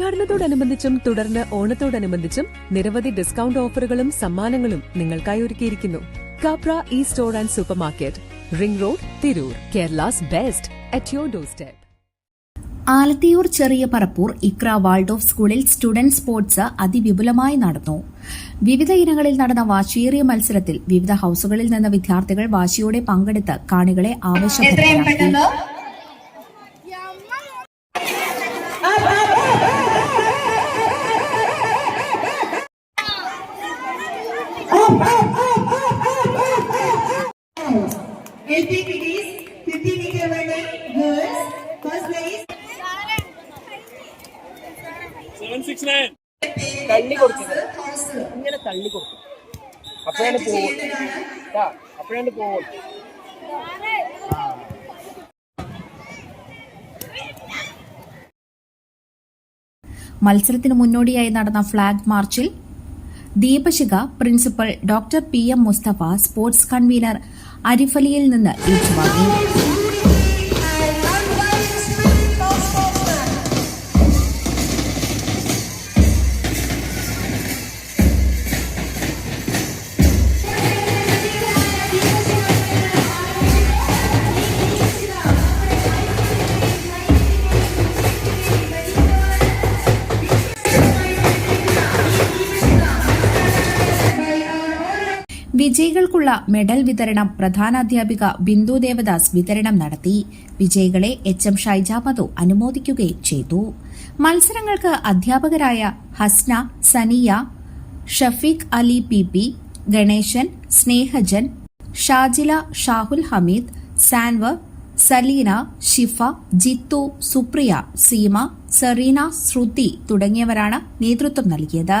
ഉദ്ഘാടനത്തോടനുബന്ധിച്ചും തുടർന്ന് ഓണത്തോടനുബന്ധിച്ചും നിരവധി ഡിസ്കൗണ്ട് ഓഫറുകളും സമ്മാനങ്ങളും നിങ്ങൾക്കായി ഒരുക്കിയിരിക്കുന്നു. Kapra e store and super market ring road Tirur. Kerala's best at your door step Alathiyur Cheriya Parappur Iqra Waldorf സ്കൂളിൽ സ്റ്റുഡന്റ് സ്പോർട്സ് അതിവിപുലമായി നടന്നു. വിവിധ ഇനങ്ങളിൽ നടന്ന വാശിയേറിയ മത്സരത്തിൽ വിവിധ ഹൌസുകളിൽ നിന്ന് വിദ്യാർത്ഥികൾ വാശിയോടെ പങ്കെടുത്ത് കാണികളെ ആവശ്യപ്പെട്ടു 50 ഇങ്ങനെ തള്ളി കൊടുക്കും അപ്പോഴാണ് പോകും അപ്പോഴാണ് പോകും മത്സരത്തിന് മുന്നോടിയായി നടന്ന ഫ്ളാഗ് മാർച്ചിൽ ദീപശിഖ principal doctor P M Mustafa sports convener അരിഫലിയിൽ നിന്ന് ഏറ്റുവാങ്ങി. വിജയികൾക്കുള്ള മെഡൽ വിതരണം പ്രധാനാധ്യാപിക ബിന്ദു ദേവദാസ് വിതരണം നടത്തി. വിജയികളെ എച്ച് എം ഷൈജാമതു അനുമോദിക്കുകയും ചെയ്തു. മത്സരങ്ങൾക്ക് അധ്യാപകരായ Hasna Saniya Shafeeq Ali P P Ganesan Snehajan Shajila Shahul Hameed സാൻവർ Saleena Shifa Jithu Supriya Seema Serena Shruthi തുടങ്ങിയവരാണ് നേതൃത്വം നൽകിയത്.